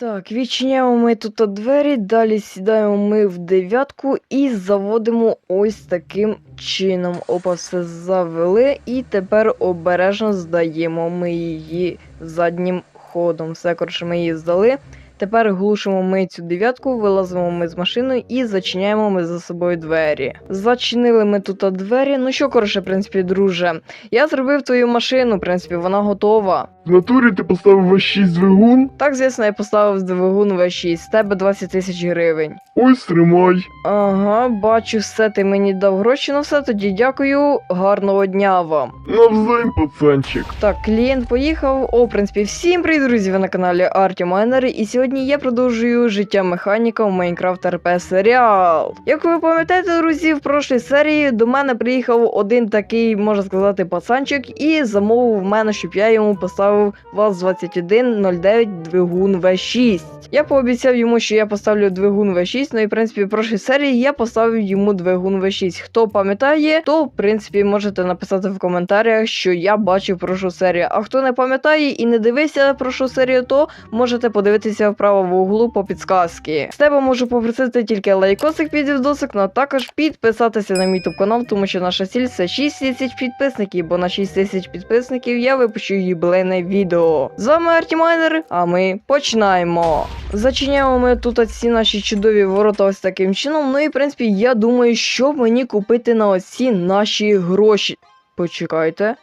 Так, відчиняємо ми тут двері, далі сідаємо ми в дев'ятку і заводимо ось таким чином. Опа, все завели, і тепер обережно здаємо ми її заднім ходом. Все, коротше, ми її здали. Тепер глушимо ми цю дев'ятку, вилазимо ми з машини і зачиняємо ми за собою двері. Зачинили ми тут двері. Ну що, коротше, в принципі, друже, я зробив твою машину, в принципі, вона готова. В натурі ти поставив V6 двигун? Так, звісно, я поставив двигун V6, з тебе 20 тисяч гривень. Ось тримай. Ага, бачу, все, ти мені дав гроші на все, тоді дякую, гарного дня вам. Навзаєм, пацанчик. Так, клієнт поїхав. О, в принципі, всім привіт, друзі! Ви на каналі Арті Майнер, і сьогодні я продовжую життя механіка в Minecraft RP серіал. Як ви пам'ятаєте, друзі, в прошлій серії до мене приїхав один такий, можна сказати, пацанчик, і замовив в мене, щоб я йому поставив ВАЗ-2109 двигун V6. Я пообіцяв йому, що я поставлю двигун V6, ну і в принципі в прошлій серії я поставив йому двигун V6. Хто пам'ятає, то в принципі можете написати в коментарях, що я бачив прошлу серію. А хто не пам'ятає і не дивився прошлу серію, то можете подивитися вправо в углу по підсказки. З тебе можу попросити тільки лайкосик під відосик, ну а також підписатися на мій канал, тому що наша ціль це 6 тисяч підписників, бо на 6 тисяч підписників я випущу юбілейне відео. З вами Артімайнер, а ми починаємо. Зачиняємо ми тут ці наші чудові ворота ось таким чином. Ну і в принципі, я думаю, що мені купити на оці наші гроші. Почекайте.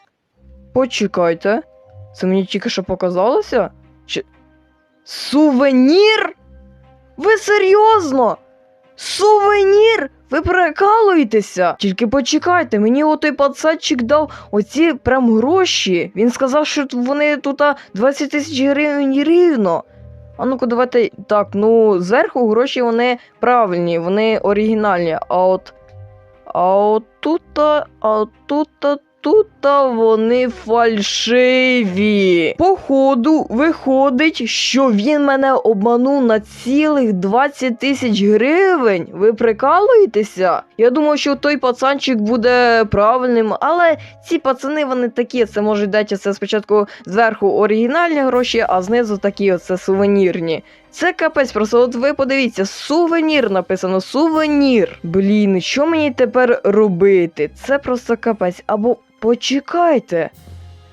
Почекайте. Це мені тільки що показалося? Чи. Сувенір? Ви серйозно? Сувенір? Ви прикалуєтеся? Тільки почекайте, мені отой пацанчик дав оці прям гроші. Він сказав, що вони тут 20 тисяч гривень рівно. А ну-ка, давайте так, ну зверху гроші вони правильні, вони оригінальні. А от. А от тут, а тут, тут вони фальшиві. Походу, виходить, що він мене обманув на цілих 20 тисяч гривень. Ви прикалуєтеся? Я думав, що той пацанчик буде правильним, але ці пацани вони такі. Це можуть дати спочатку зверху оригінальні гроші, а знизу такі оце сувенірні. Це капець, просто от ви подивіться, сувенір написано, сувенір. Блін, що мені тепер робити? Це просто капець. Або почекайте.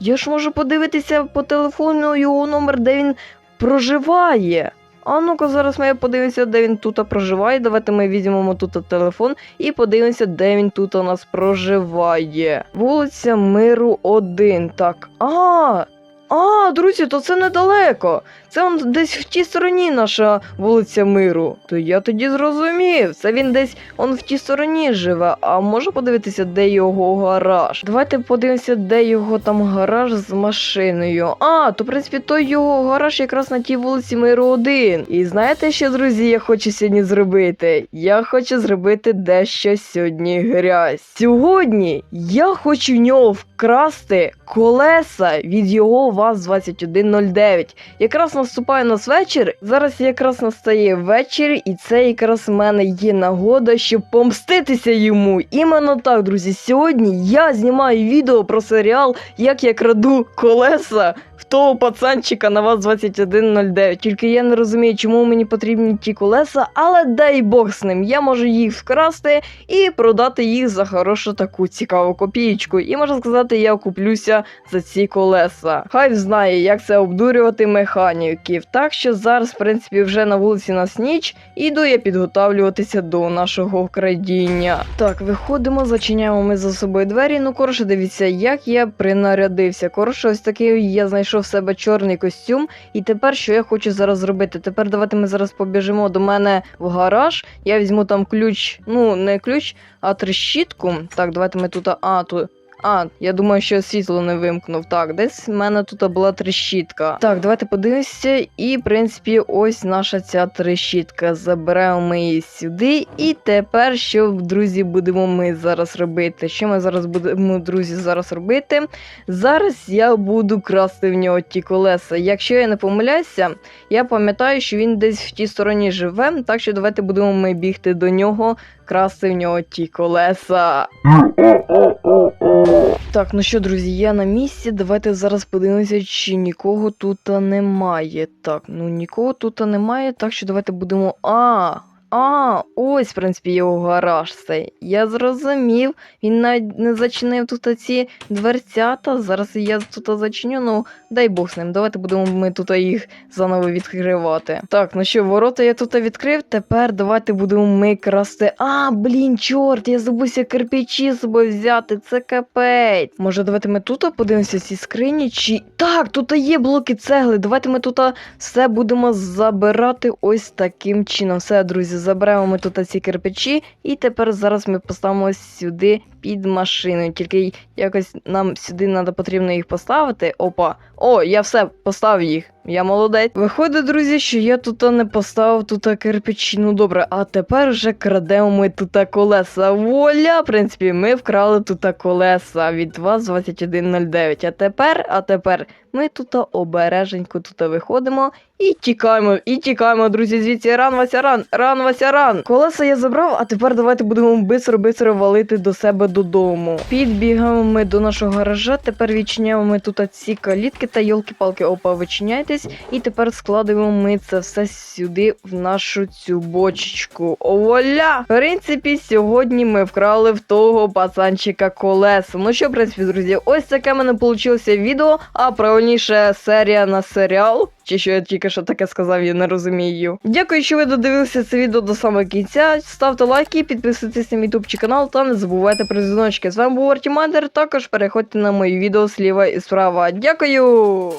Я ж можу подивитися по телефону його номер, де він проживає. А ну-ка, зараз ми подивимося, де він тут проживає. Давайте ми візьмемо тут телефон і подивимося, де він тут у нас проживає. Вулиця Миру 1. Так. А! А, друзі, то це недалеко. Це он десь в тій стороні наша вулиця Миру. То я тоді зрозумів. Це він десь он в тій стороні живе. А можу подивитися, де його гараж? Давайте подивимося, де його там гараж з машиною. А, то в принципі той його гараж якраз на тій вулиці Миру 1. І знаєте, що, друзі, я хочу сьогодні зробити? Я хочу зробити дещо сьогодні грязь. Сьогодні я хочу в нього вкрасти колеса від його ВАЗ-2109. Якраз наступає нас вечір. Зараз якраз настає вечір, і це якраз в мене є нагода, щоб помститися йому. Іменно так, друзі. Сьогодні я знімаю відео про серіал, як я краду колеса того пацанчика на ВАЗ-2109. Тільки я не розумію, чому мені потрібні ті колеса, але дай Бог з ним. Я можу їх вкрасти і продати їх за хорошу таку цікаву копієчку. І можна сказати, я куплюся за ці колеса. Хай знає, як це обдурювати механіків. Так що зараз, в принципі, вже на вулиці нас ніч, і йду я підготавлюватися до нашого вкрадіння. Так, виходимо, зачиняємо ми за собою двері. Ну, коротше, дивіться, як я принарядився. Коротше, ось такий я знайшов в себе чорний костюм. І тепер що я хочу зараз зробити? Тепер давайте ми зараз побіжимо до мене в гараж. Я візьму там ключ, ну не ключ, а трещітку. Так, давайте ми тут. А, тут. А, я думаю, що світло не вимкнув. Так, десь в мене тут була трещітка. Так, давайте подивимося. І, в принципі, ось наша ця трещітка. Заберемо ми її сюди. І тепер, що, друзі, будемо ми зараз робити? Що ми зараз будемо, друзі, зараз робити? Зараз я буду красти в нього ті колеса. Якщо я не помиляюся, я пам'ятаю, що він десь в тій стороні живе. Так що давайте будемо ми бігти до нього, красти в нього ті колеса. Так, ну що, друзі, я на місці. Давайте зараз подивимося, чи нікого тут немає. Так, ну нікого тут немає, так що давайте будемо. А, а, ось, в принципі, його гараж цей. Я зрозумів. Він навіть не зачинив тут ці дверцята. Зараз я тут зачиню, ну дай Бог з ним. Давайте будемо ми тут їх заново відкривати. Так, ну що, ворота я тут відкрив. Тепер давайте будемо ми красти. А, блін, чорт, я забувся кирпичі з собою взяти. Це капець. Може, давайте ми тут подивимося ці скрині? Чи. Так, тут є блоки цегли. Давайте ми тут все будемо забирати ось таким чином. Все, друзі, заберемо ми тут ці кирпичі, і тепер зараз ми поставимо сюди під машиною. Тільки якось нам сюди треба потрібно їх поставити. Опа. О, я все поставив їх. Я молодець. Виходить, друзі, що я тут не поставив тут кирпичі. Ну добре, а тепер вже крадемо ми тут колеса. Воля, в принципі, ми вкрали тут колеса від вас 2109. А тепер, а тепер ми тут обереженько тут виходимо і тікаємо, і тікаємо, друзі. Звідси ран Вася ран, ран Вася ран. Колеса я забрав, а тепер давайте будемо бистро-бистро валити до себе додому. Підбігаємо ми до нашого гаража. Тепер відчиняємо ми тут ці калітки та йолки-палки. Опа, вичиняйтесь. І тепер складуємо ми це все сюди в нашу цю бочечку. Оволя! В принципі, сьогодні ми вкрали в того пацанчика колеса. Ну що, в принципі, друзі, ось таке в мене вийшло відео, а правильніше серія на серіал. Чи що я тільки що таке сказав, я не розумію. Дякую, що ви додивилися це відео до самого кінця. Ставте лайки, підписуйтесь на мій ютуб канал та не забувайте про дзвіночки. З вами був Артімандер. Також переходьте на мої відео зліва і справа. Дякую!